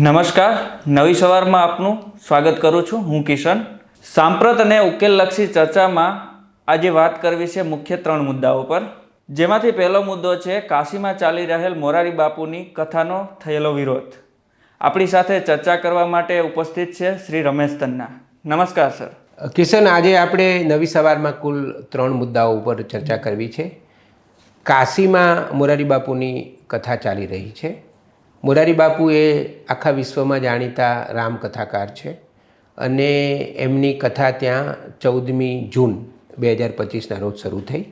નમસ્કાર, નવી સવારમાં આપનું સ્વાગત કરું છું. હું કિશન. સાંપ્રત અને ઉકેલલક્ષી ચર્ચામાં આજે વાત કરવી છે મુખ્ય ત્રણ મુદ્દાઓ પર. જેમાંથી પહેલો મુદ્દો છે, કાશીમાં ચાલી રહેલ મોરારી બાપુની કથાનો થયેલો વિરોધ. આપણી સાથે ચર્ચા કરવા માટે ઉપસ્થિત છે શ્રી રમેશ તન્ના. નમસ્કાર, સર. કિશન, આજે આપણે નવી સવારમાં કુલ ત્રણ મુદ્દાઓ ઉપર ચર્ચા કરવી છે. કાશીમાં મોરારી બાપુની કથા ચાલી રહી છે. મોરારી બાપુ એ આખા વિશ્વમાં જાણીતા રામકથાકાર છે અને એમની કથા ત્યાં ચૌદમી જૂન બે હજાર પચીસના રોજ શરૂ થઈ.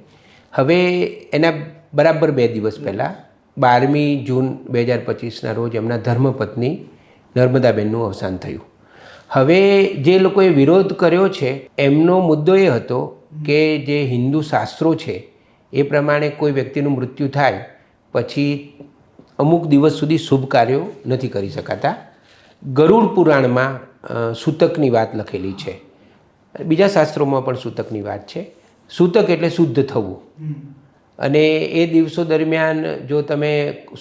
હવે એના બરાબર બે દિવસ પહેલાં બારમી જૂન બે હજાર પચીસના રોજ એમના ધર્મપત્ની નર્મદાબેનનું અવસાન થયું. હવે જે લોકોએ વિરોધ કર્યો છે, એમનો મુદ્દો એ હતો કે જે હિન્દુ શાસ્ત્રો છે, એ પ્રમાણે કોઈ વ્યક્તિનું મૃત્યુ થાય, પછી અમુક દિવસ સુધી શુભ કાર્યો નથી કરી શકાતા. ગરુડ પુરાણમાં સૂતકની વાત લખેલી છે. બીજા શાસ્ત્રોમાં પણ સૂતકની વાત છે. સૂતક એટલે શુદ્ધ થવું. અને એ દિવસો દરમિયાન જો તમે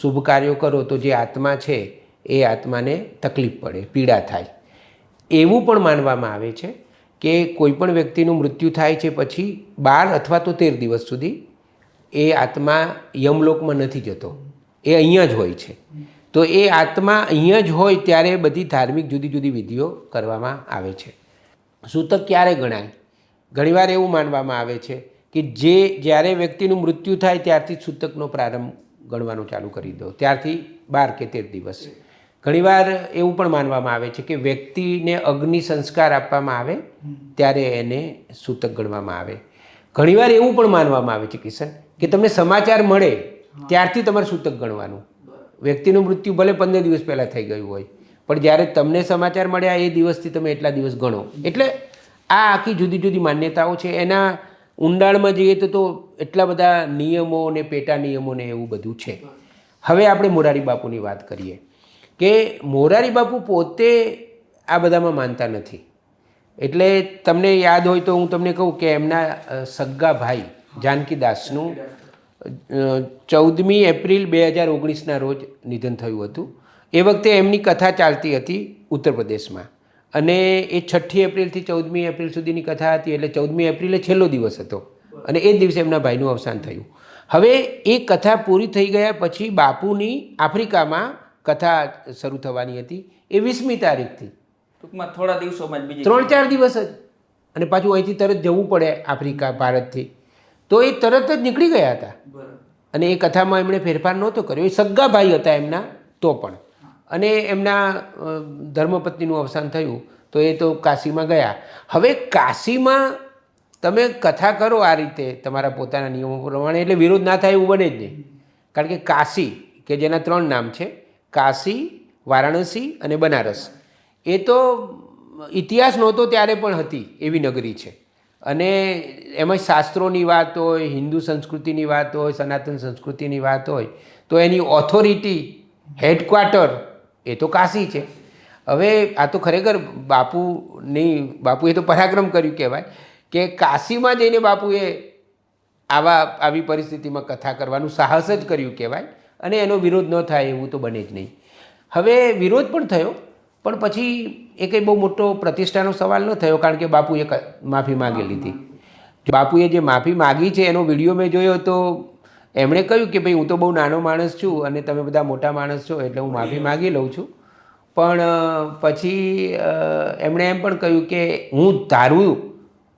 શુભ કાર્યો કરો તો જે આત્મા છે, એ આત્માને તકલીફ પડે, પીડા થાય. એવું પણ માનવામાં આવે છે કે કોઈપણ વ્યક્તિનું મૃત્યુ થાય છે પછી બાર અથવા તો તેર દિવસ સુધી એ આત્મા યમલોકમાં નથી જતો. એ અહીંયા જ હોય છે. તો એ આત્મા અહીંયા જ હોય ત્યારે બધી ધાર્મિક જુદી જુદી વિધિઓ કરવામાં આવે છે. સૂતક ક્યારે ગણાય? ઘણીવાર એવું માનવામાં આવે છે કે જે જ્યારે વ્યક્તિનું મૃત્યુ થાય ત્યારથી સૂતકનો પ્રારંભ ગણવાનું ચાલુ કરી દો. ત્યારથી બાર કે તેર દિવસ. ઘણીવાર એવું પણ માનવામાં આવે છે કે વ્યક્તિને અગ્નિ સંસ્કાર આપવામાં આવે ત્યારે એને સૂતક ગણવામાં આવે. ઘણીવાર એવું પણ માનવામાં આવે છે કિશન, કે તમને સમાચાર મળે ત્યારથી તમારે સૂતક ગણવાનું. વ્યક્તિનું મૃત્યુ ભલે પંદર દિવસ પહેલાં થઈ ગયું હોય, પણ જ્યારે તમને સમાચાર મળ્યા એ દિવસથી તમે એટલા દિવસ ગણો. એટલે આ આખી જુદી જુદી માન્યતાઓ છે. એના ઊંડાણમાં જઈએ તો તો એટલા બધા નિયમો ને પેટા નિયમો ને એવું બધું છે. હવે આપણે મોરારી બાપુની વાત કરીએ. કે મોરારી બાપુ પોતે આ બધામાં માનતા નથી. એટલે તમને યાદ હોય તો હું તમને કહું કે એમના સગ્ગા ભાઈ, જાનકીદાસનું ચૌદમી એપ્રિલ બે હજાર ઓગણીસના રોજ નિધન થયું હતું. એ વખતે એમની કથા ચાલતી હતી ઉત્તર પ્રદેશમાં અને એ છઠ્ઠી એપ્રિલથી ચૌદમી એપ્રિલ સુધીની કથા હતી એટલે ચૌદમી એપ્રિલે છેલ્લો દિવસ હતો. અને એ જ દિવસે એમના ભાઈનું અવસાન થયું. હવે એ કથા પૂરી થઈ ગયા પછી બાપુની આફ્રિકામાં કથા શરૂ થવાની હતી એ વીસમી તારીખથી. ટૂંકમાં થોડા દિવસોમાં ત્રણ ચાર દિવસ જ. અને પાછું અહીંથી તરત જવું પડે આફ્રિકા ભારતથી. તો એ તરત જ નીકળી ગયા હતા. અને એ કથામાં એમણે ફેરફાર નહોતો કર્યો. એ સગ્ગા ભાઈ હતા એમના તો પણ. અને એમના ધર્મપત્નીનું અવસાન થયું તો એ તો કાશીમાં ગયા. હવે કાશીમાં તમે કથા કરો આ રીતે તમારા પોતાના નિયમો પ્રમાણે એટલે વિરોધ ના થાય એવું બને જ નહીં. કારણ કે કાશી કે જેના ત્રણ નામ છે કાશી વારાણસી અને બનારસ. એ તો ઇતિહાસ નહોતો ત્યારે પણ હતી એવી નગરી છે. અને એમાં શાસ્ત્રોની વાત હોય, હિન્દુ સંસ્કૃતિની વાત હોય, સનાતન સંસ્કૃતિની વાત હોય, તો એની ઓથોરિટી હેડક્વાર્ટર એ તો કાશી છે. હવે આ તો ખરેખર બાપુની, બાપુએ તો પરાક્રમ કર્યું કહેવાય કે કાશીમાં જઈને બાપુએ આવા, આવી પરિસ્થિતિમાં કથા કરવાનું સાહસ જ કર્યું કહેવાય અને એનો વિરોધ ન થાય એવું તો બને જ નહીં. હવે વિરોધ પણ થયો. પણ પછી એ કંઈ બહુ મોટો પ્રતિષ્ઠાનો સવાલ ન થયો, કારણ કે બાપુએ માફી માગી લીધી બાપુએ જે માફી માગી છે, એનો વીડિયો મેં જોયો તો એમણે કહ્યું કે ભાઈ હું તો બહુ નાનો માણસ છું અને તમે બધા મોટા માણસ છો, એટલે હું માફી માગી લઉં છું. પણ પછી એમણે એમ પણ કહ્યું કે હું ધારું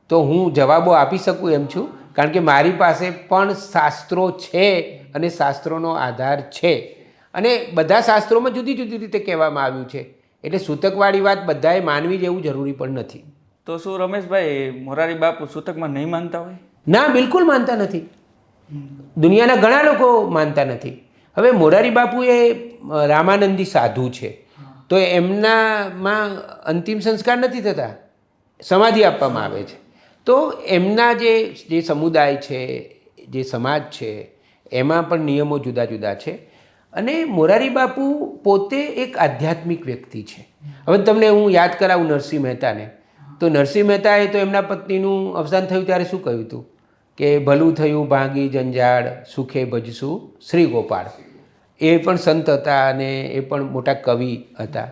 તો હું જવાબો આપી શકું એમ છું, કારણ કે મારી પાસે પણ શાસ્ત્રો છે અને શાસ્ત્રોનો આધાર છે. અને બધા શાસ્ત્રોમાં જુદી જુદી રીતે કહેવામાં આવ્યું છે. એટલે સૂતકવાળી વાત બધાએ માનવી જેવું જરૂરી પણ નથી. તો શું રમેશભાઈ મોરારી બાપુ સૂતકમાં નહીં માનતા હોય? ના બિલકુલ માનતા નથી. દુનિયાના ઘણા લોકો માનતા નથી. હવે મોરારી બાપુ એ રામાનંદી સાધુ છે. તો એમનામાં અંતિમ સંસ્કાર નથી થતા. સમાધિ આપવામાં આવે છે. તો એમના જે જે સમુદાય છે જે સમાજ છે એમાં પણ નિયમો જુદા જુદા છે. અને મોરારી બાપુ પોતે એક આધ્યાત્મિક વ્યક્તિ છે. હવે તમને હું યાદ કરાવું નરસિંહ મહેતાને. તો નરસિંહ મહેતાએ તો એમના પત્નીનું અવસાન થયું ત્યારે શું કહ્યું હતું? કે ભલું થયું ભાંગી જંજાળ, સુખે ભજશું શ્રી ગોપાળ એ પણ સંત હતા અને એ પણ મોટા કવિ હતા.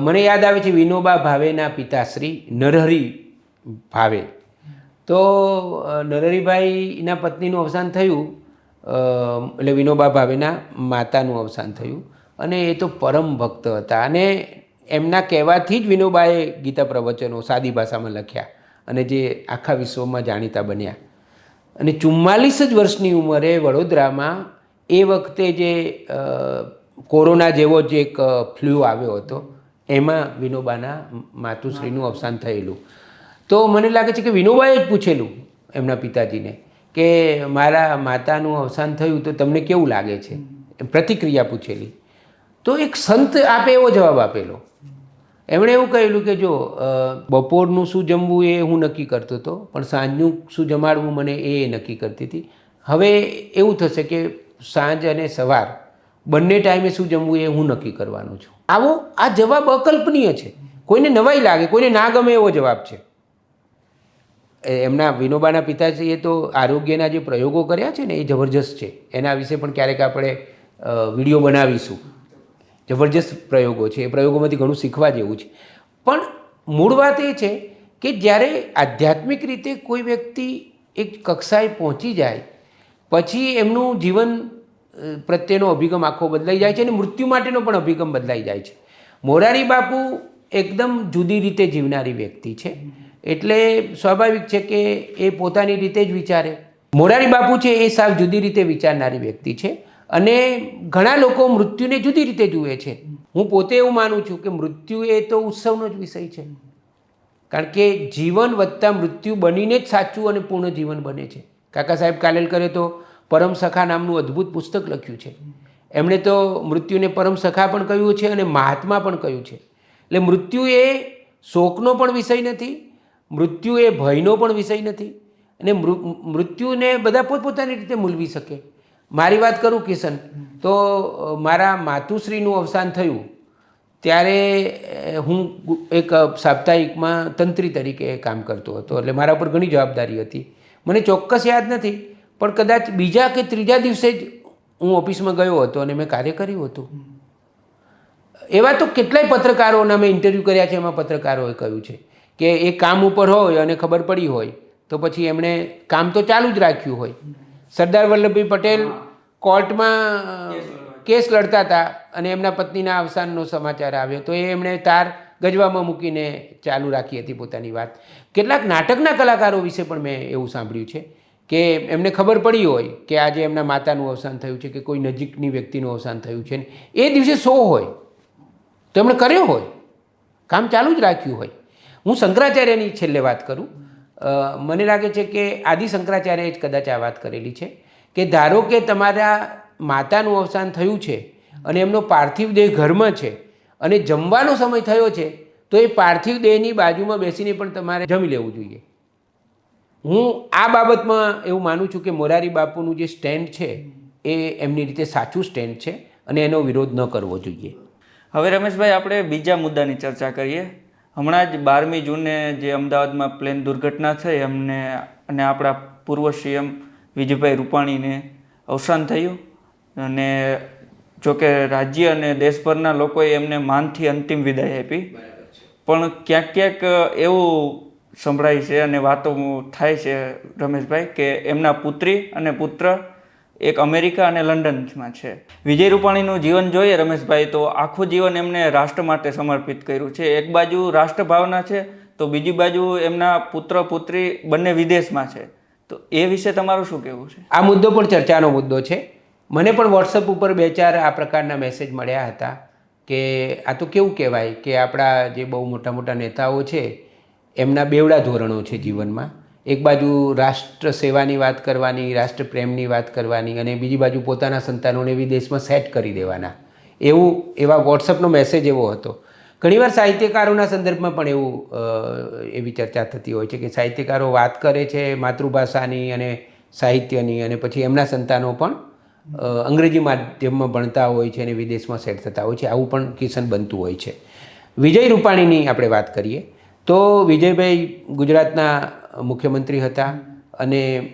મને યાદ આવે છે વિનોબા ભાવેના પિતાશ્રી નરહરી ભાવે. તો નરહરીભાઈના પત્નીનું અવસાન થયું એટલે વિનોબા ભાવેના માતાનું અવસાન થયું. અને એ તો પરમ ભક્ત હતા. અને એમના કહેવાથી જ વિનોબાએ ગીતા પ્રવચનો સાદી ભાષામાં લખ્યા અને જે આખા વિશ્વમાં જાણીતા બન્યા. અને ચુમ્માલીસ જ વર્ષની ઉંમરે વડોદરામાં એ વખતે જે કોરોના જેવો જ એક ફ્લૂ આવ્યો હતો, એમાં વિનોબાના માતુશ્રીનું અવસાન થયેલું. તો મને લાગે છે કે વિનોબાએ જ પૂછેલું એમના પિતાજીને કે મારા માતાનું અવસાન થયું તો તમને કેવું લાગે છે? પ્રતિક્રિયા પૂછેલી. તો એક સંત આપે એવો જવાબ આપેલો. એમણે એવું કહેલું કે જો બપોરનું શું જમવું એ હું નક્કી કરતો હતો, પણ સાંજનું શું જમાડવું મને એ નક્કી કરતી હતી. હવે એવું થશે કે સાંજ અને સવાર બંને ટાઈમે શું જમવું એ હું નક્કી કરવાનું છું. આવો, આ જવાબ અકલ્પનીય છે. કોઈને નવાઈ લાગે, કોઈને ના ગમે એવો જવાબ છે. એમના વિનોબાના પિતાશ્રીએ તો આરોગ્યના જે પ્રયોગો કર્યા છે ને એ જબરજસ્ત છે. એના વિશે પણ ક્યારેક આપણે વીડિયો બનાવીશું. જબરજસ્ત પ્રયોગો છે. એ પ્રયોગોમાંથી ઘણું શીખવા જેવું છે. પણ મૂળ વાત એ છે કે જ્યારે આધ્યાત્મિક રીતે કોઈ વ્યક્તિ એક કક્ષાએ પહોંચી જાય, પછી એમનું જીવન પ્રત્યેનો અભિગમ આખો બદલાઈ જાય છે અને મૃત્યુ માટેનો પણ અભિગમ બદલાઈ જાય છે. મોરારી બાપુ એકદમ જુદી રીતે જીવનારી વ્યક્તિ છે. એટલે સ્વાભાવિક છે કે એ પોતાની રીતે જ વિચારે. મોરારી બાપુ છે એ સાવ જુદી રીતે વિચારનારી વ્યક્તિ છે અને ઘણા લોકો મૃત્યુને જુદી રીતે જુએ છે. હું પોતે એવું માનું છું કે મૃત્યુ એ તો ઉત્સવનો જ વિષય છે. કારણ કે જીવન વધતા મૃત્યુ બનીને જ સાચું અને પૂર્ણ જીવન બને છે. કાકા સાહેબ કાલેલકરે તો પરમ સખા નામનું અદ્ભુત પુસ્તક લખ્યું છે. એમણે તો મૃત્યુને પરમ સખા પણ કહ્યું છે અને મહાત્મા પણ કહ્યું છે. એટલે મૃત્યુ એ શોકનો પણ વિષય નથી મૃત્યુ એ ભયનો પણ વિષય નથી અને મૃત્યુને બધા પોતપોતાની રીતે મૂલવી શકે. મારી વાત કરું કિશન, તો મારા માતુશ્રીનું અવસાન થયું ત્યારે હું એક સાપ્તાહિકમાં તંત્રી તરીકે કામ કરતો હતો, એટલે મારા ઉપર ઘણી જવાબદારી હતી. મને ચોક્કસ યાદ નથી, પણ કદાચ બીજા કે ત્રીજા દિવસે જ હું ઓફિસમાં ગયો હતો અને મેં કાર્ય કર્યું હતું. એવા તો કેટલાય પત્રકારોના મેં ઇન્ટરવ્યૂ કર્યા છે, એમાં પત્રકારોએ કહ્યું છે. કે એ કામ ઉપર હોય અને ખબર પડી હોય તો પછી એમણે કામ તો ચાલુ જ રાખ્યું હોય. સરદાર વલ્લભભાઈ પટેલ કોર્ટમાં કેસ લડતા હતા અને એમના પત્નીના અવસાનનો સમાચાર આવ્યો તો એ એમણે તાર ગજવામાં મૂકીને ચાલુ રાખી હતી પોતાની વાત. કેટલાક નાટકના કલાકારો વિશે પણ મેં એવું સાંભળ્યું છે કે એમને ખબર પડી હોય કે આજે એમના માતાનું અવસાન થયું છે કે કોઈ નજીકની વ્યક્તિનું અવસાન થયું છે એ દિવસે શો હોય. તો એમણે કર્યો હોય. કામ ચાલુ જ રાખ્યું હોય. હું શંકરાચાર્યની છેલ્લે વાત કરું. મને લાગે છે કે આદિ શંકરાચાર્યએ જ કદાચ આ વાત કરેલી છે કે ધારો કે તમારા માતાનું અવસાન થયું છે અને એમનો પાર્થિવ દેહ ઘરમાં છે અને જમવાનો સમય થયો છે, તો એ પાર્થિવ દેહની બાજુમાં બેસીને પણ તમારે જમી લેવું જોઈએ. હું આ બાબતમાં એવું માનું છું કે મોરારી બાપુનું જે સ્ટેન્ડ છે એ એમની રીતે સાચું સ્ટેન્ડ છે અને એનો વિરોધ ન કરવો જોઈએ. હવે રમેશભાઈ, આપણે બીજા મુદ્દાની ચર્ચા કરીએ. હમણાં જ બારમી જૂને જે અમદાવાદમાં પ્લેન દુર્ઘટના થઈ એમને અને આપણા પૂર્વ સીએમ વિજયભાઈ રૂપાણીને અવસાન થયું. અને જોકે રાજ્ય અને દેશભરના લોકોએ એમને માનથી અંતિમ વિદાય આપી. પણ ક્યાંક ક્યાંક એવું સંભળાય છે અને વાતો થાય છે રમેશભાઈ કે એમના પુત્રી અને પુત્ર એક અમેરિકા અને લંડનમાં છે. વિજય રૂપાણીનું જીવન જોઈએ રમેશભાઈ, તો આખું જીવન એમને રાષ્ટ્ર માટે સમર્પિત કર્યું છે. એક બાજુ રાષ્ટ્રભાવના છે, તો બીજી બાજુ એમના પુત્ર, પુત્રી બંને વિદેશમાં છે. તો એ વિશે તમારું શું કહેવું છે? આ મુદ્દો પણ ચર્ચાનો મુદ્દો છે. મને પણ વોટ્સઅપ ઉપર બે ચાર આ પ્રકારના મેસેજ મળ્યા હતા કે આ તો કેવું કહેવાય કે આપણા જે બહુ મોટા મોટા નેતાઓ છે, એમના બેવડા ધોરણો છે જીવનમાં. એક બાજુ રાષ્ટ્ર સેવાની વાત કરવાની રાષ્ટ્રપ્રેમની વાત કરવાની અને બીજી બાજુ પોતાના સંતાનોને વિદેશમાં સેટ કરી દેવાના. એવું, એવા વોટ્સઅપનો મેસેજ એવો હતો. ઘણીવાર સાહિત્યકારોના સંદર્ભમાં પણ એવું એવી ચર્ચા થતી હોય છે કે સાહિત્યકારો વાત કરે છે માતૃભાષાની અને સાહિત્યની અને પછી એમના સંતાનો પણ અંગ્રેજી માધ્યમમાં ભણતા હોય છે અને વિદેશમાં સેટ થતા હોય છે. આવું પણ કિસન બનતું હોય છે. વિજય રૂપાણીની આપણે વાત કરીએ તો વિજયભાઈ ગુજરાતના મુખ્યમંત્રી હતા અને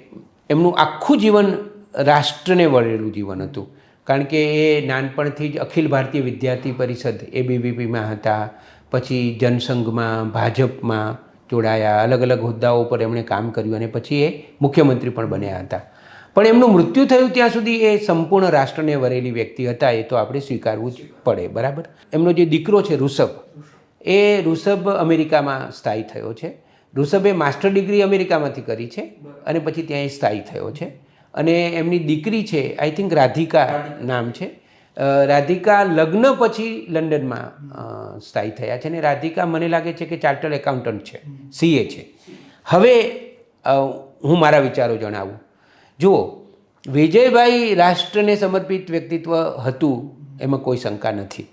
એમનું આખું જીવન રાષ્ટ્રને વળેલું જીવન હતું. કારણ કે એ નાનપણથી જ અખિલ ભારતીય વિદ્યાર્થી પરિષદ એબીવીપીમાં હતા. પછી જનસંઘમાં, ભાજપમાં જોડાયા અલગ અલગ હોદ્દાઓ પર એમણે કામ કર્યું અને પછી એ મુખ્યમંત્રી પણ બન્યા હતા. પણ એમનું મૃત્યુ થયું ત્યાં સુધી એ સંપૂર્ણ રાષ્ટ્રને વરેલી વ્યક્તિ હતા, એ તો આપણે સ્વીકારવું જ પડે, બરાબર? એમનો જે દીકરો છે ઋષભ, એ ઋષભ અમેરિકામાં સ્થાયી થયો છે. ઋષભે માસ્ટર ડિગ્રી અમેરિકામાંથી કરી છે અને પછી ત્યાં એ સ્થાયી થયો છે. અને એમની દીકરી છે આઈ થિંક રાધિકા નામ છે. રાધિકા લગ્ન પછી લંડનમાં સ્થાયી થયા છે અને રાધિકા મને લાગે છે કે ચાર્ટર્ડ એકાઉન્ટન્ટ છે સીએ છે. હવે હું મારા વિચારો જણાવું. જુઓ વિજયભાઈ રાષ્ટ્રને સમર્પિત વ્યક્તિત્વ હતું એમાં કોઈ શંકા નથી.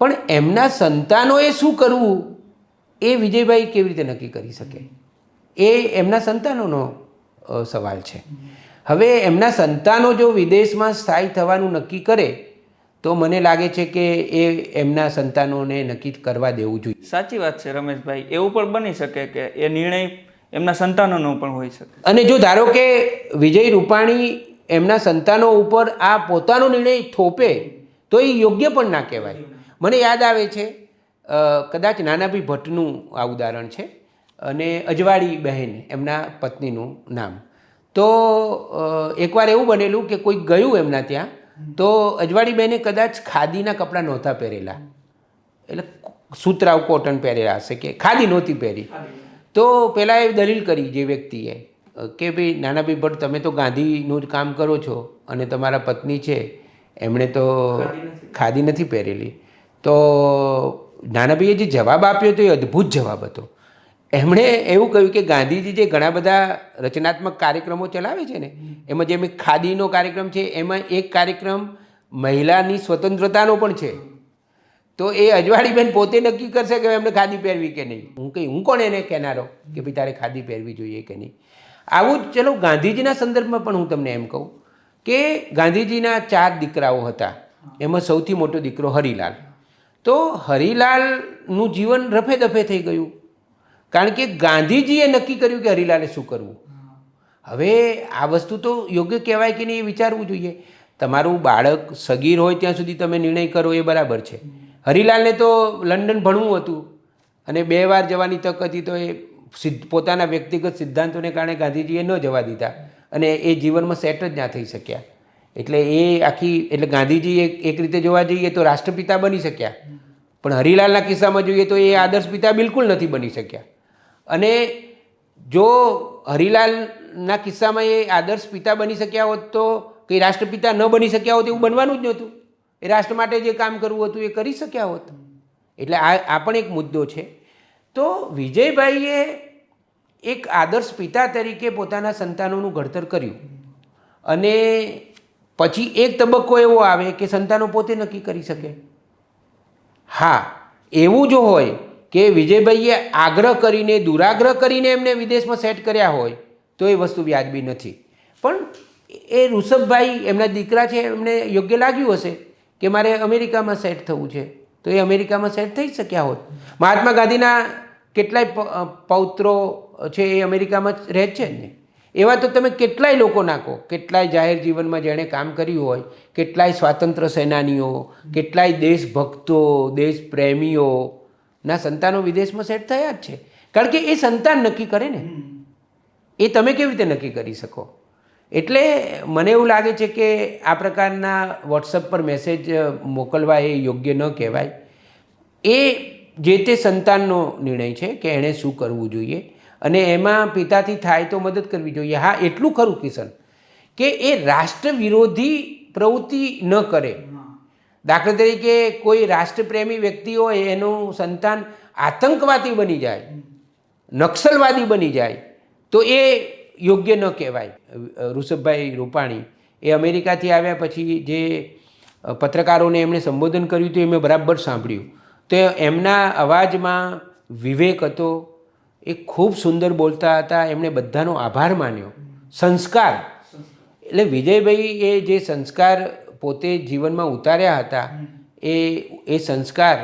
પણ એમના સંતાનોએ શું કરવું? એ વિજયભાઈ કેવી રીતે નક્કી કરી શકે? એ એમના સંતાનોનો સવાલ છે. હવે એમના સંતાનો જો વિદેશમાં સ્થાયી થવાનું નક્કી કરે તો મને લાગે છે કે એ એમના સંતાનોને નક્કી કરવા દેવું જોઈએ. સાચી વાત છે રમેશભાઈ. એવું પણ બની શકે કે એ નિર્ણય એમના સંતાનોનો પણ હોઈ શકે. અને જો ધારો કે વિજય રૂપાણી એમના સંતાનો ઉપર આ પોતાનો નિર્ણય થોપે તો એ યોગ્ય પણ ના કહેવાય. મને યાદ આવે છે કદાચ નાનાભાઈ ભટ્ટનું આ ઉદાહરણ છે અને અજવાળી બહેન એમના પત્નીનું નામ. તો એકવાર એવું બનેલું કે કોઈ ગયું એમના ત્યાં તો અજવાળી બહેને કદાચ ખાદીના કપડાં નહોતા પહેરેલા. એટલે સુતરાવ કોટન પહેરેલા હશે કે ખાદી નહોતી પહેરી. તો પહેલાં એ દલીલ કરી જે વ્યક્તિએ કે ભાઈ નાનાભાઈ ભટ્ટ તમે તો ગાંધીનું જ કામ કરો છો અને તમારા પત્ની છે એમણે તો ખાદી નથી પહેરેલી. તો નાનાભાઈએ જે જવાબ આપ્યો તો એ અદ્ભુત જવાબ હતો. એમણે એવું કહ્યું કે ગાંધીજી જે ઘણા બધા રચનાત્મક કાર્યક્રમો ચલાવે છે ને, એમાં જેમ ખાદીનો કાર્યક્રમ છે, એમાં એક કાર્યક્રમ મહિલાની સ્વતંત્રતાનો પણ છે. તો એ અજવાળીબેન પોતે નક્કી કરશે કે એમને ખાદી પહેરવી કે નહીં. હું કંઈ હું કોણ એને કહેનારો કે ભાઈ તારે ખાદી પહેરવી જોઈએ કે નહીં? આવું જ, ચલો ગાંધીજીના સંદર્ભમાં પણ હું તમને એમ કહું કે ગાંધીજીના ચાર દીકરાઓ હતા. એમાં સૌથી મોટો દીકરો હરિલાલ. તો હરિલાલનું જીવન રફે દફે થઈ ગયું. કારણ કે ગાંધીજીએ નક્કી કર્યું કે હરિલાલે શું કરવું. હવે આ વસ્તુ તો યોગ્ય કહેવાય કે નહીં એ વિચારવું જોઈએ. તમારું બાળક સગીર હોય ત્યાં સુધી તમે નિર્ણય કરો એ બરાબર છે. હરિલાલને તો લંડન ભણવું હતું અને બે વાર જવાની તક હતી તો એ સિદ્ધ પોતાના વ્યક્તિગત સિદ્ધાંતોને કારણે ગાંધીજીએ ન જવા દીધા અને એ જીવનમાં સેટ જ ના થઈ શક્યા. એટલે એ આખી, એટલે ગાંધીજી એક એક રીતે જોવા જઈએ તો રાષ્ટ્રપિતા બની શક્યા. પણ હરિલાલના કિસ્સામાં જોઈએ તો એ આદર્શ પિતા બિલકુલ નથી બની શક્યા. અને જો હરિલાલના કિસ્સામાં એ આદર્શ પિતા બની શક્યા હોત તો કંઈ રાષ્ટ્રપિતા ન બની શક્યા હોત એવું બનવાનું જ નહોતું. એ રાષ્ટ્ર માટે જે કામ કરવું હતું એ કરી શક્યા હોત. એટલે આ આ પણ એક મુદ્દો છે. તો વિજયભાઈએ એક આદર્શ પિતા તરીકે પોતાના સંતાનોનું ઘડતર કર્યું. અને પછી એક તબક્કો એવો આવે કે સંતાનો પોતે નક્કી કરી શકે. હા, એવું જો હોય કે વિજયભાઈએ આગ્રહ કરીને, દુરાગ્રહ કરીને એમને વિદેશમાં સેટ કર્યા હોય, તો એ વસ્તુ વ્યાજબી નથી. પણ એ ઋષભભાઈ, એમના દીકરા છે, એમને યોગ્ય લાગ્યું હશે કે મારે અમેરિકામાં સેટ થવું છે, તો એ અમેરિકામાં સેટ થઈ શક્યા હોત. મહાત્મા ગાંધીના કેટલાય પૌત્રો છે એ અમેરિકામાં રહે છે ને? એવા તો તમે કેટલાય લોકો નાખો. કેટલાય જાહેર જીવનમાં જેણે કામ કર્યું હોય, કેટલાય સ્વાતંત્ર્ય સેનાનીઓ, કેટલાય દેશભક્તો દેશપ્રેમીઓના સંતાનો વિદેશમાં સેટ થયા જ છે. કારણ કે એ સંતાન નક્કી કરે ને. એ તમે કેવી રીતે નક્કી કરી શકો? એટલે મને એવું લાગે છે કે આ પ્રકારના વોટ્સઅપ પર મેસેજ મોકલવા એ યોગ્ય ન કહેવાય. એ જે તે સંતાનનો નિર્ણય છે કે એણે શું કરવું જોઈએ. અને એમાં પિતાથી થાય તો મદદ કરવી જોઈએ. હા, એટલું ખરું કિશન કે એ રાષ્ટ્ર વિરોધી પ્રવૃત્તિ ન કરે. દાખલા તરીકે કોઈ રાષ્ટ્રપ્રેમી વ્યક્તિ હોય, એનું સંતાન આતંકવાદી બની જાય, નક્સલવાદી બની જાય, તો એ યોગ્ય ન કહેવાય. ઋષભભાઈ રૂપાણી એ અમેરિકાથી આવ્યા પછી જે પત્રકારોને એમણે સંબોધન કર્યું હતું એ મેં બરાબર સાંભળ્યું. તો એમના અવાજમાં વિવેક હતો એ ખૂબ સુંદર બોલતા હતા. એમણે બધાનો આભાર માન્યો. સંસ્કાર. એટલે વિજયભાઈ એ જે સંસ્કાર પોતે જીવનમાં ઉતાર્યા હતા, એ એ સંસ્કાર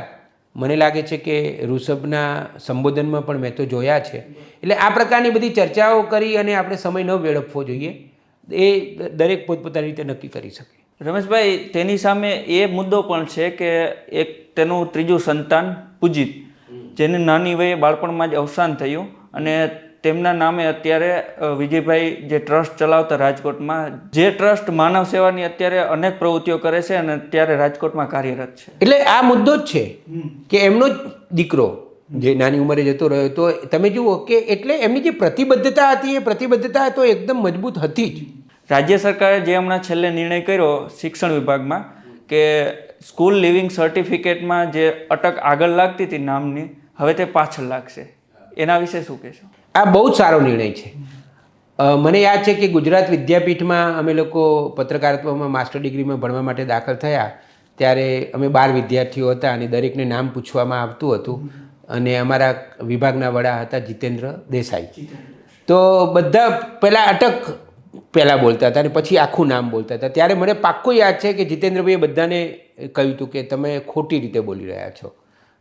મને લાગે છે કે ઋષભના સંબોધનમાં પણ મેં તો જોયા છે. એટલે આ પ્રકારની બધી ચર્ચાઓ કરી અને આપણે સમય ન વેડફવો જોઈએ. એ દરેક પોતપોતાની રીતે નક્કી કરી શકે. રમેશભાઈ, તેની સામે એ મુદ્દો પણ છે કે એક તેનું ત્રીજું સંતાન પૂજિત. જેને નાની વયે બાળપણમાં જ અવસાન થયું અને તેમના નામે અત્યારે વિજયભાઈ જે ટ્રસ્ટ ચલાવતા રાજકોટમાં જે ટ્રસ્ટ માનવ સેવાની અત્યારે અનેક પ્રવૃત્તિઓ કરે છે અને અત્યારે રાજકોટમાં કાર્યરત છે. એટલે આ મુદ્દો જ છે કે એમનો જ દીકરો જે નાની ઉંમરે જતો રહ્યો તો તમે જુઓ કે એટલે એમની જે પ્રતિબદ્ધતા હતી એ પ્રતિબદ્ધતા તો એકદમ મજબૂત હતી જ. રાજ્ય સરકારે જે હમણાં છેલ્લે નિર્ણય કર્યો શિક્ષણ વિભાગમાં કે સ્કૂલ લિવિંગ સર્ટિફિકેટમાં જે અટક આગળ લાગતી હતી નામની હવે તે પાછળ લાગશે. એના વિશે શું કહેશો? આ બહુ જ સારો નિર્ણય છે. મને યાદ છે કે ગુજરાત વિદ્યાપીઠમાં અમે લોકો પત્રકારત્વમાં માસ્ટર ડિગ્રીમાં ભણવા માટે દાખલ થયા ત્યારે અમે બાર વિદ્યાર્થીઓ હતા અને દરેકને નામ પૂછવામાં આવતું હતું અને અમારા વિભાગના વડા હતા જીતેન્દ્ર દેસાઈ. તો બધા પહેલાં અટક પહેલાં બોલતા હતા અને પછી આખું નામ બોલતા હતા. ત્યારે મને પાક્કું યાદ છે કે જીતેન્દ્રભાઈએ બધાને કહ્યું હતું કે તમે ખોટી રીતે બોલી રહ્યા છો.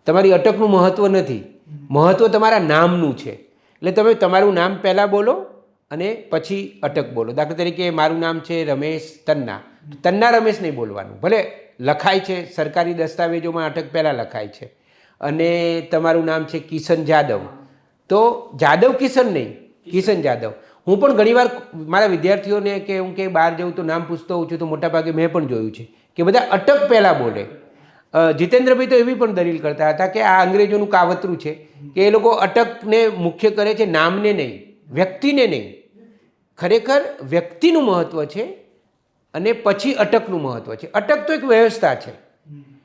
તમારી અટકનું મહત્ત્વ નથી. મહત્ત્વ તમારા નામનું છે. એટલે તમે તમારું નામ પહેલાં બોલો અને પછી અટક બોલો. દાખલા તરીકે મારું નામ છે રમેશ તન્ના. તન્ના રમેશ નહીં બોલવાનું. ભલે લખાય છે, સરકારી દસ્તાવેજોમાં અટક પહેલાં લખાય છે. અને તમારું નામ છે કિશન જાદવ. તો જાદવ કિશન નહીં. કિશન જાદવ. હું પણ ઘણીવાર મારા વિદ્યાર્થીઓને કે હું કે બહાર જઉં તો નામ પૂછતો હોઉં છું તો મોટાભાગે મેં પણ જોયું છે કે બધા અટક પહેલાં બોલે. જીતેન્દ્રભાઈ તો એવી પણ દલીલ કરતા હતા કે આ અંગ્રેજોનું કાવતરું છે કે એ લોકો અટકને મુખ્ય કરે છે નામને નહીં, વ્યક્તિને નહીં. ખરેખર વ્યક્તિનું મહત્ત્વ છે અને પછી અટકનું મહત્ત્વ છે. અટક તો એક વ્યવસ્થા છે.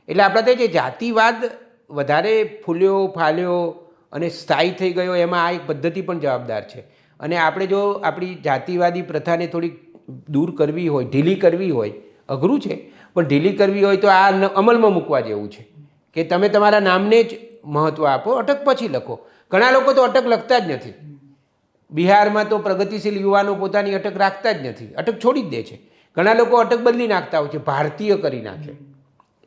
એટલે આપણા ત્યાં જે જાતિવાદ વધારે ફૂલ્યો, ફાલ્યો અને સ્થાયી થઈ ગયો એમાં આ એક પદ્ધતિ પણ જવાબદાર છે. અને આપણે જો આપણી જાતિવાદી પ્રથાને થોડીક દૂર કરવી હોય, ઢીલી કરવી હોય, અઘરું છે, પણ ઢીલી કરવી હોય તો આ અમલમાં મૂકવા જેવું છે. કે તમે તમારા નામને જ મહત્ત્વ આપો, અટક પછી લખો. ઘણા લોકો તો અટક લખતા જ નથી. બિહારમાં તો પ્રગતિશીલ યુવાનો પોતાની અટક રાખતા જ નથી. અટક છોડી જ દે છે. ઘણા લોકો અટક બદલી નાખતા હોય છે, ભારતીય કરી નાખે.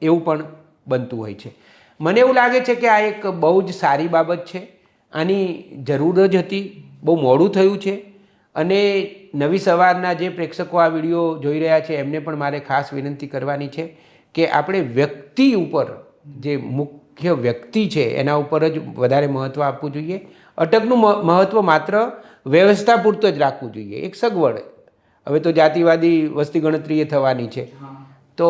એવું પણ બનતું હોય છે. મને એવું લાગે છે કે આ એક બહુ જ સારી બાબત છે. આની જરૂર જ હતી. બહુ મોડું થયું છે. અને નવી સવારના જે પ્રેક્ષકો આ વીડિયો જોઈ રહ્યા છે એમને પણ મારે ખાસ વિનંતી કરવાની છે કે આપણે વ્યક્તિ ઉપર જે મુખ્ય વ્યક્તિ છે એના ઉપર જ વધારે મહત્ત્વ આપવું જોઈએ. અટકનું મહત્ત્વ માત્ર વ્યવસ્થા પૂરતું જ રાખવું જોઈએ. એક સગવડ. હવે તો જાતિવાદી વસ્તી ગણતરી એ થવાની છે. તો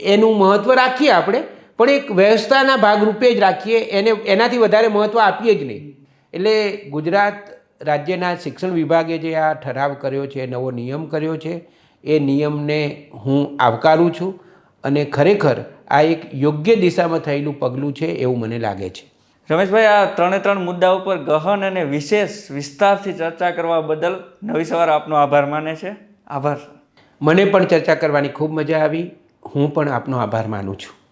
એનું મહત્ત્વ રાખીએ આપણે પણ એક વ્યવસ્થાના ભાગરૂપે જ રાખીએ. એને એનાથી વધારે મહત્ત્વ આપીએ જ નહીં. એટલે ગુજરાત રાજ્યના શિક્ષણ વિભાગે જે આ ઠરાવ કર્યો છે નવો નિયમ કર્યો છે એ નિયમને હું આવકારું છું અને ખરેખર આ એક યોગ્ય દિશામાં થયેલું પગલું છે એવું મને લાગે છે. રમેશભાઈ આ ત્રણે ત્રણ મુદ્દા ઉપર ગહન અને વિશેષ વિસ્તારથી ચર્ચા કરવા બદલ નવી સવાર આપનો આભાર માને છે. આભાર. મને પણ ચર્ચા કરવાની ખૂબ મજા આવી. હું પણ આપનો આભાર માનું છું.